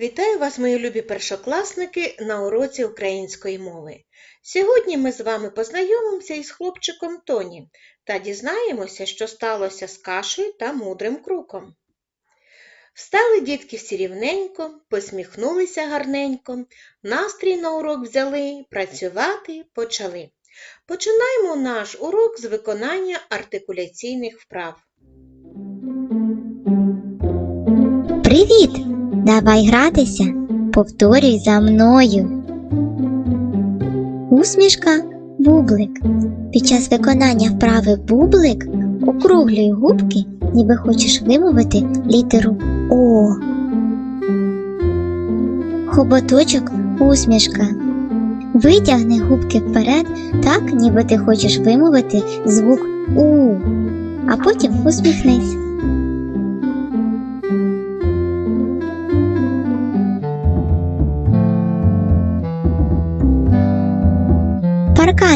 Вітаю вас, мої любі першокласники, на уроці української мови. Сьогодні ми з вами познайомимося із хлопчиком Тоні та дізнаємося, що сталося з кашею та мудрим круком. Встали дітки всі рівненько, посміхнулися гарненько, настрій на урок взяли, працювати почали. Починаємо наш урок з виконання артикуляційних вправ. Привіт! Давай гратися. Повторюй за мною. Усмішка бублик. Під час виконання вправи бублик округлюй губки, ніби хочеш вимовити літеру О. Хоботочок усмішка. Витягни губки вперед, так, ніби ти хочеш вимовити звук У, а потім усміхнись.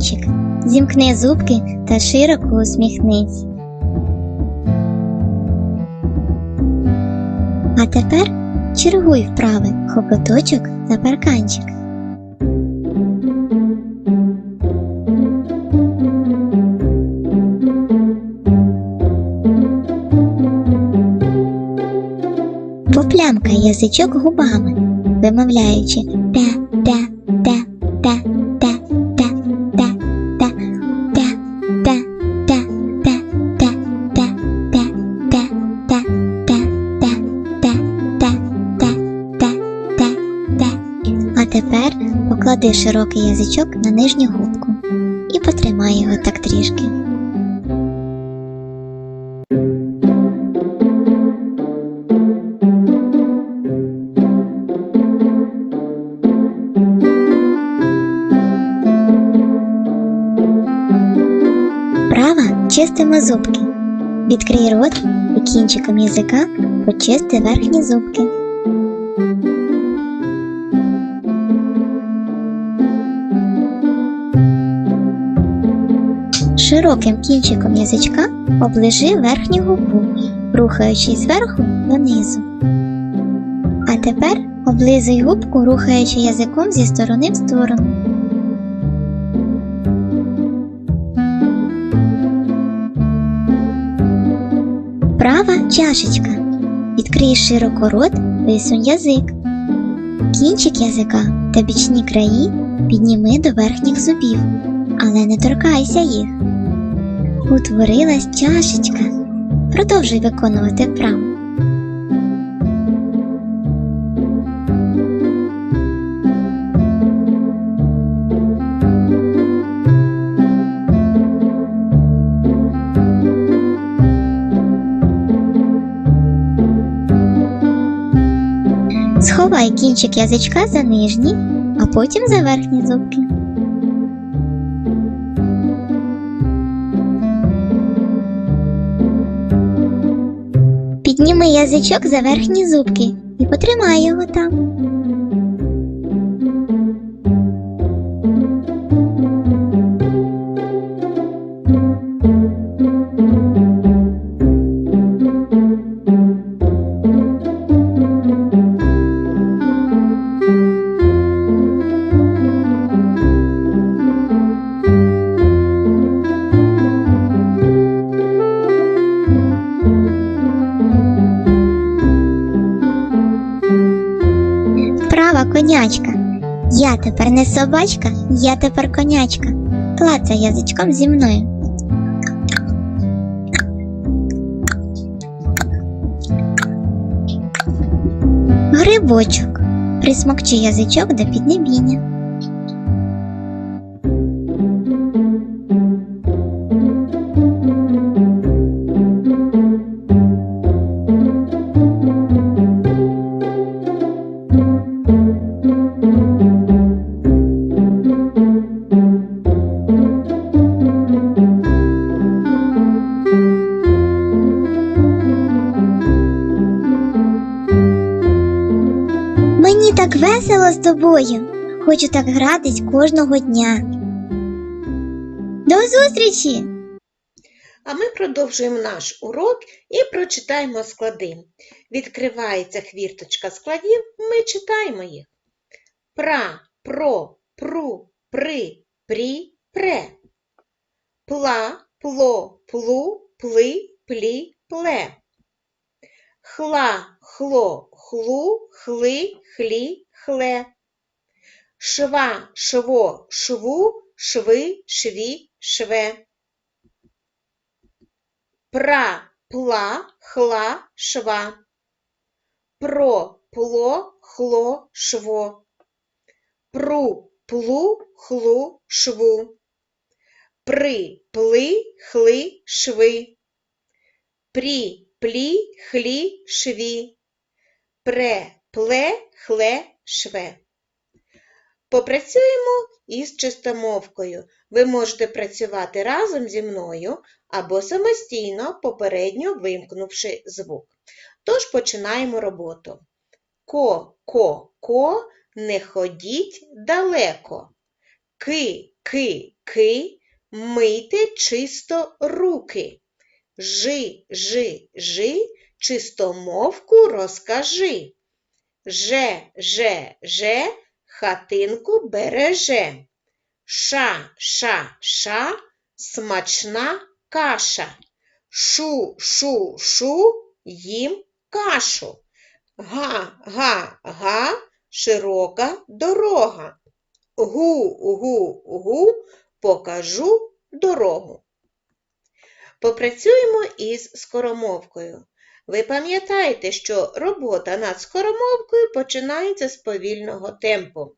Парканчик. Зімкни зубки та широко усміхнись. А тепер чергуй вправи хопоточок та парканчик. Поплямкай язичок губами, вимовляючи поклади широкий язичок на нижню губку і потримай його так трішки. Права чистимо зубки. Відкрий рот і кінчиком язика почисти верхні зубки. Широким кінчиком язичка оближи верхню губу, рухаючись зверху донизу. А тепер облизуй губку, рухаючи язиком зі сторони в сторону. Права чашечка. Відкрий широко рот, висунь язик. Кінчик язика та бічні краї підніми до верхніх зубів, але не торкайся їх. Утворилась чашечка. Продовжуй виконувати вправу. Сховай кінчик язичка за нижні, а потім за верхні зубки. Підніми язичок за верхні зубки і потримай його там. Конячка. Я тепер не собачка, я тепер конячка. Клацай язичком зі мною. Грибочок. Присмокчи язичок до піднебіння. Тобою. Хочу так гратись кожного дня. До зустрічі! А ми продовжуємо наш урок і прочитаємо склади. Відкривається хвірточка складів, ми читаємо їх. Пра, про, пру, при, прі, пре. Пла, пло, плу, пли, плі, пле. Хла, хло, хлу, хли, хлі, хле. Шва, шво, шву, шви, шві, шве. Пра, пла, хла, шва. Про, пло, хло, шво. Пру, плу, хлу, шву. При, пли, хли, шви. Прі, плі, хлі, шві. Пре, пле, хле, шве. Попрацюємо із чистомовкою. Ви можете працювати разом зі мною або самостійно, попередньо вимкнувши звук. Тож починаємо роботу. Ко, ко, ко, не ходіть далеко. Ки, ки, ки, мийте чисто руки. Жи, жи, жи, чистомовку розкажи. Же, же, же, хатинку береже. Ша, ша, ша, смачна каша. Шу, шу, шу, їм кашу. Га, га, га, широка дорога. Гу, гу, гу, покажу дорогу. Попрацюємо із скоромовкою. Ви пам'ятаєте, що робота над скоромовкою починається з повільного темпу.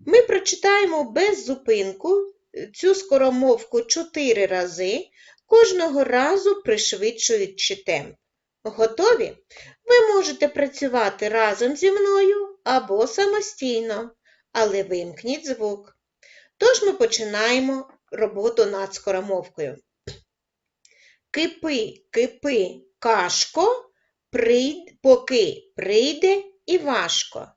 Ми прочитаємо без зупинку цю скоромовку 4 рази, кожного разу пришвидшуючи темп. Готові? Ви можете працювати разом зі мною або самостійно, але вимкніть звук. Тож ми починаємо роботу над скоромовкою. Кипи, кипи, кашко, поки прийде Івашко.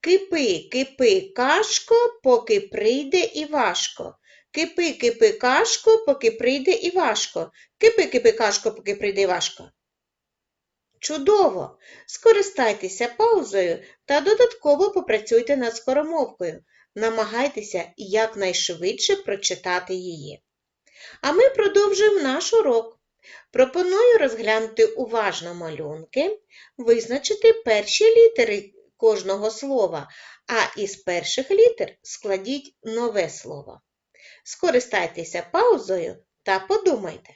Кипи, кипи, кашко, поки прийде Івашко. Кипи, кипи, кашко, поки прийде Івашко. Кипи, кипи, кашко, поки прийде Івашко. Чудово! Скористайтеся паузою та додатково попрацюйте над скоромовкою. Намагайтеся якнайшвидше прочитати її. А ми продовжуємо наш урок. Пропоную розглянути уважно малюнки, визначити перші літери кожного слова, а із перших літер складіть нове слово. Скористайтеся паузою та подумайте.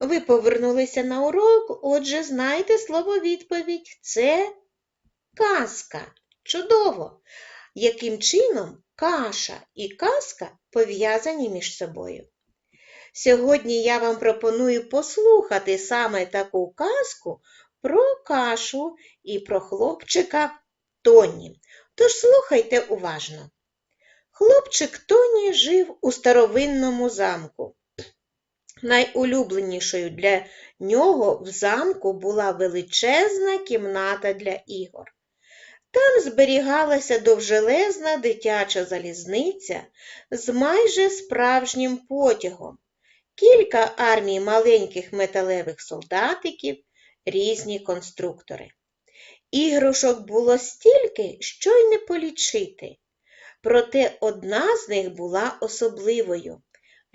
Ви повернулися на урок, отже, знайте слово відповідь. Це казка. Чудово! Яким чином каша і казка пов'язані між собою? Сьогодні я вам пропоную послухати саме таку казку про кашу і про хлопчика Тоні. Тож слухайте уважно. Хлопчик Тоні жив у старовинному замку. Найулюбленішою для нього в замку була величезна кімната для ігор. Там зберігалася довжелезна дитяча залізниця з майже справжнім потягом, кілька армій маленьких металевих солдатиків, різні конструктори. Іграшок було стільки, що й не полічити. Проте одна з них була особливою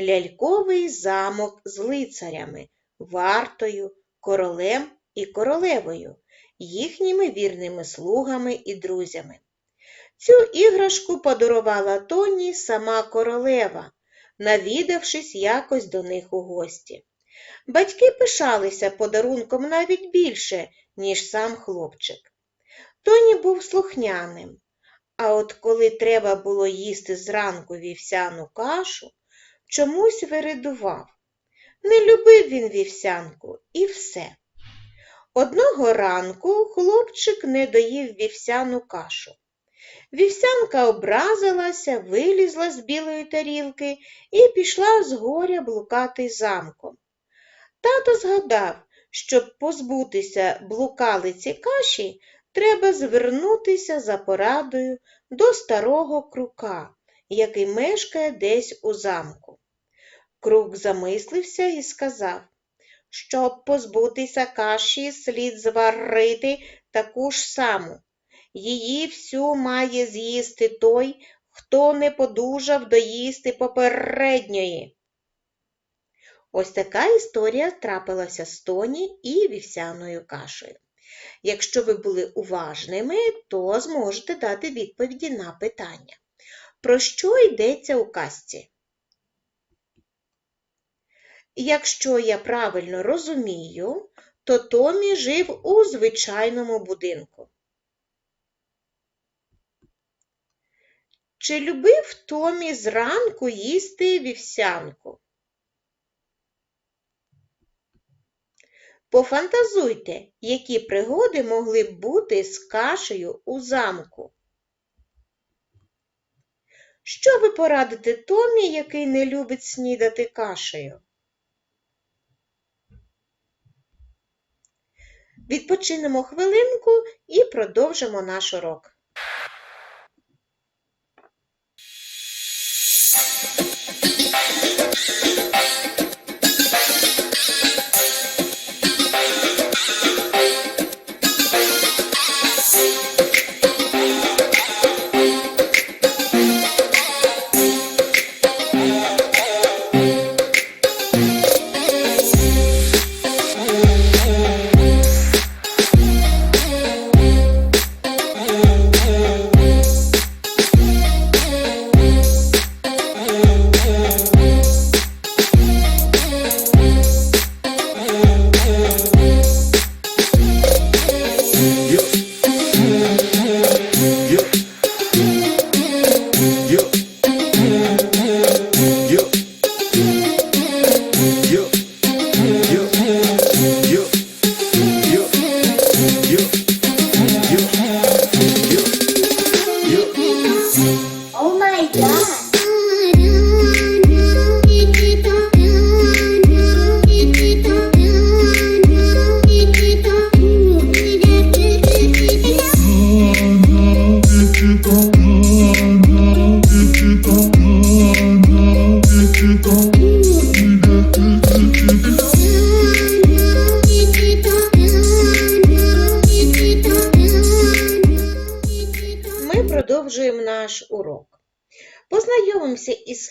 ляльковий замок з лицарями, вартою, королем і королевою, їхніми вірними слугами і друзями. Цю іграшку подарувала Тоні сама королева, навідавшись якось до них у гості. Батьки пишалися подарунком навіть більше, ніж сам хлопчик. Тоні був слухняним, а от коли треба було їсти зранку вівсяну кашу, чомусь виридував. Не любив він вівсянку і все. Одного ранку хлопчик не доїв вівсяну кашу. Вівсянка образилася, вилізла з білої тарілки і пішла з горя блукати замком. Тато згадав, щоб позбутися блукалиці каші, треба звернутися за порадою до старого крука, який мешкає десь у замку. Крук замислився і сказав Щоб позбутися каші, слід зварити таку ж саму. Її всю має з'їсти той, хто не подужав доїсти попередньої. Ось така історія трапилася з Тоні і вівсяною кашею. Якщо ви були уважними, то зможете дати відповіді на питання. Про що йдеться у казці? Якщо я правильно розумію, то Томі жив у звичайному будинку. Чи любив Томі зранку їсти вівсянку? Пофантазуйте, які пригоди могли б бути з кашею у замку. Що ви порадите Томі, який не любить снідати кашею? Відпочинемо хвилинку і продовжимо наш урок.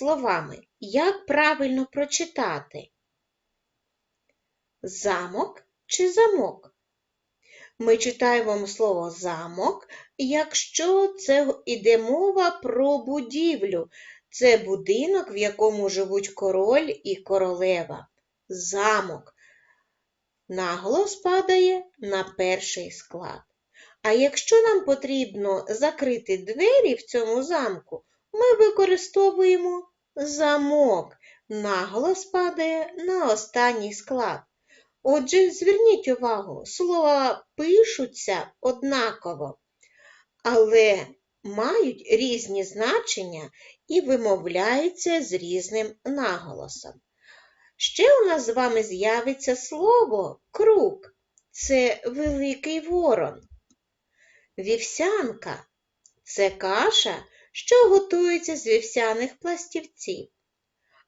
Словами, як правильно прочитати. Замок чи замок? Ми читаємо слово замок, якщо це йде мова про будівлю. Це будинок, в якому живуть король і королева. Замок. Наголос падає на перший склад. А якщо нам потрібно закрити двері в цьому замку, ми використовуємо замок. Наголос падає на останній склад. Отже, зверніть увагу, слова пишуться однаково, але мають різні значення і вимовляються з різним наголосом. Ще у нас з вами з'явиться слово круг. Це великий ворон. Вівсянка це каша, що готується з вівсяних пластівців.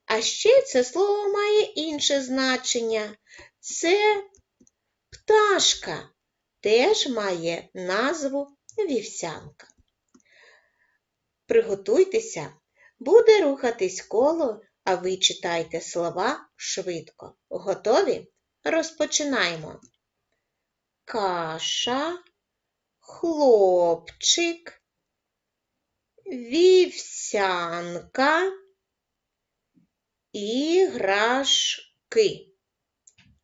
А ще це слово має інше значення. Це пташка, теж має назву вівсянка. Приготуйтеся, буде рухатись коло, а ви читайте слова швидко. Готові? Розпочинаємо. Каша хлопчик, вівсянка, іграшки.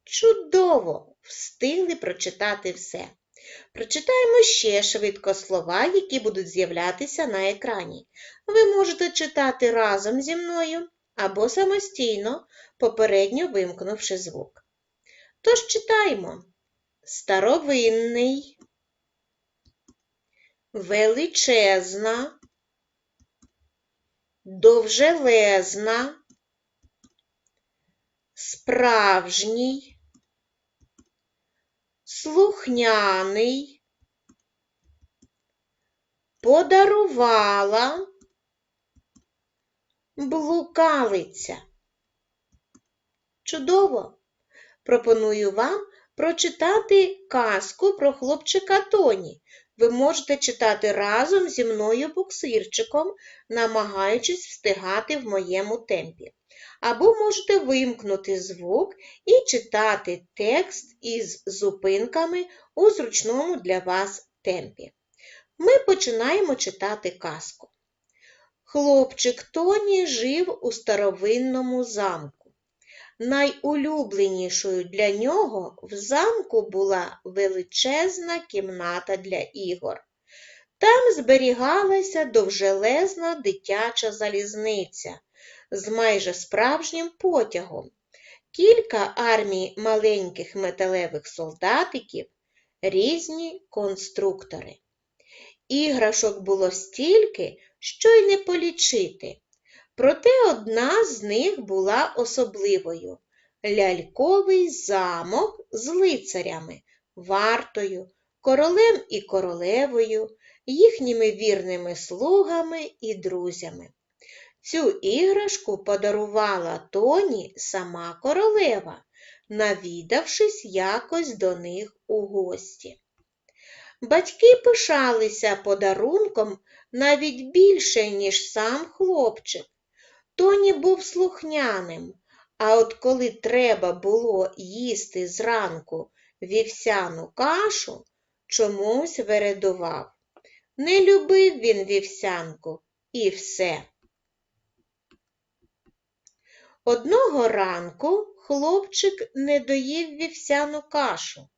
Чудово! Встигли прочитати все. Прочитаємо ще швидко слова, які будуть з'являтися на екрані. Ви можете читати разом зі мною або самостійно, попередньо вимкнувши звук. Тож читаємо старовинний величезна, довжелезна, справжній, слухняний, подарувала, блукалиця. Чудово! пропоную вам прочитати казку про хлопчика Тоні. Ви можете читати разом зі мною буксирчиком, намагаючись встигати в моєму темпі. Або можете вимкнути звук і читати текст із зупинками у зручному для вас темпі. Ми починаємо читати казку. Хлопчик Тоні жив у старовинному замку. Найулюбленішою для нього в замку була величезна кімната для ігор. Там зберігалася довжелезна дитяча залізниця з майже справжнім потягом, кілька армій маленьких металевих солдатиків, різні конструктори. Іграшок було стільки, що й не полічити. Проте одна з них була особливою ляльковий замок з лицарями, вартою, королем і королевою, їхніми вірними слугами і друзями. Цю іграшку подарувала Тоні сама королева, навідавшись якось до них у гості. Батьки пишалися подарунком навіть більше, ніж сам хлопчик. Тоні був слухняним, а от коли треба було їсти зранку вівсяну кашу, чомусь вередував. Не любив він вівсянку і все. Одного ранку хлопчик не доїв вівсяну кашу.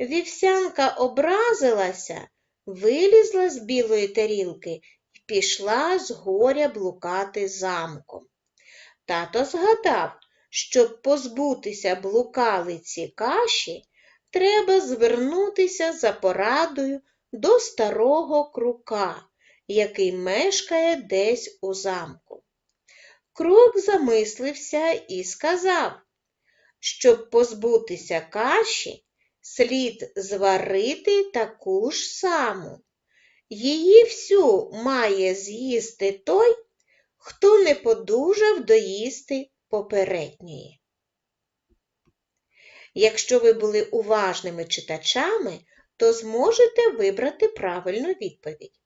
Вівсянка образилася, вилізла з білої тарілки пішла з горя блукати замком. Тато згадав, щоб позбутися блукалиці каші, треба звернутися за порадою до старого крука, який мешкає десь у замку. Крук замислився і сказав, щоб позбутися каші, слід зварити таку ж саму. Її всю має з'їсти той, хто не подужав доїсти попередньої. Якщо ви були уважними читачами, то зможете вибрати правильну відповідь.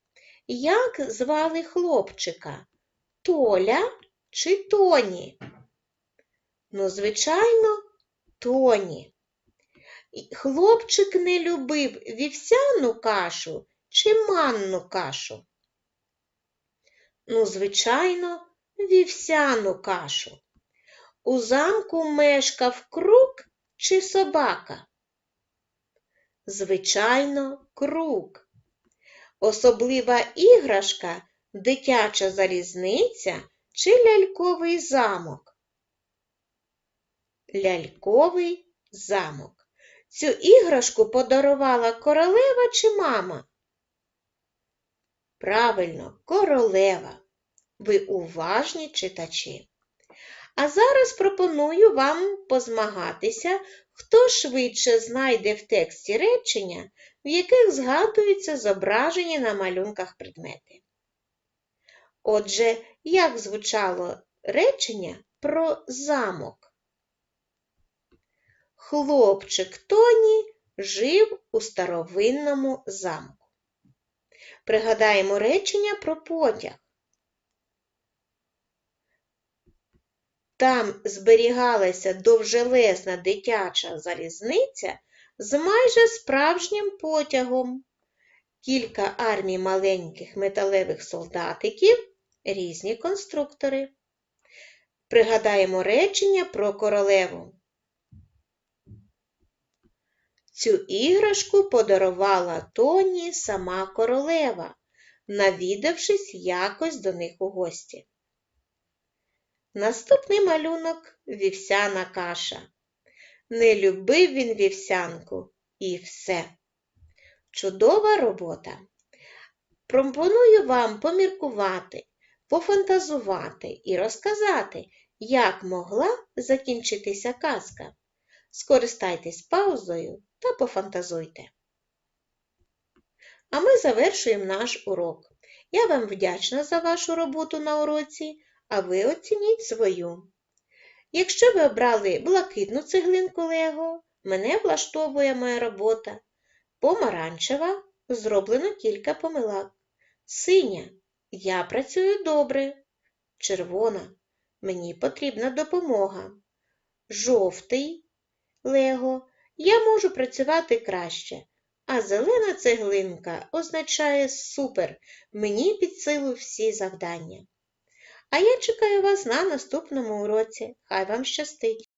Як звали хлопчика? Толя чи Тоні? Ну, звичайно, Тоні. Хлопчик не любив вівсяну кашу чи манну кашу? Ну, звичайно, вівсяну кашу. У замку мешкав крук чи собака? Звичайно, крук. Особлива іграшка дитяча залізниця чи ляльковий замок? Ляльковий замок. Цю іграшку подарувала королева чи мама? Правильно, королева. Ви уважні читачі. А зараз пропоную вам позмагатися, хто швидше знайде в тексті речення, в яких згадуються зображені на малюнках предмети. Отже, як звучало речення про замок? Хлопчик Тоні жив у старовинному замку. Пригадаємо речення про потяг. Там зберігалася довжелезна дитяча залізниця з майже справжнім потягом, кілька армій маленьких металевих солдатиків, різні конструктори. Пригадаємо речення про королеву. Цю іграшку подарувала Тоні сама королева, навідавшись якось до них у гості. Наступний малюнок вівсяна каша. Не любив він вівсянку і все. Чудова робота. Пропоную вам поміркувати, пофантазувати і розказати, як могла закінчитися казка. Скористайтесь паузою та пофантазуйте. А ми завершуємо наш урок. Я вам вдячна за вашу роботу на уроці, а ви оцініть свою. Якщо ви обрали блакитну цеглинку Лего, мене влаштовує моя робота. Помаранчева зроблено кілька помилок. Синя я працюю добре. Червона мені потрібна допомога. Жовтий Лего я можу працювати краще. А зелена цеглинка означає супер. Мені під силу всі завдання. А я чекаю вас на наступному уроці. Хай вам щастить!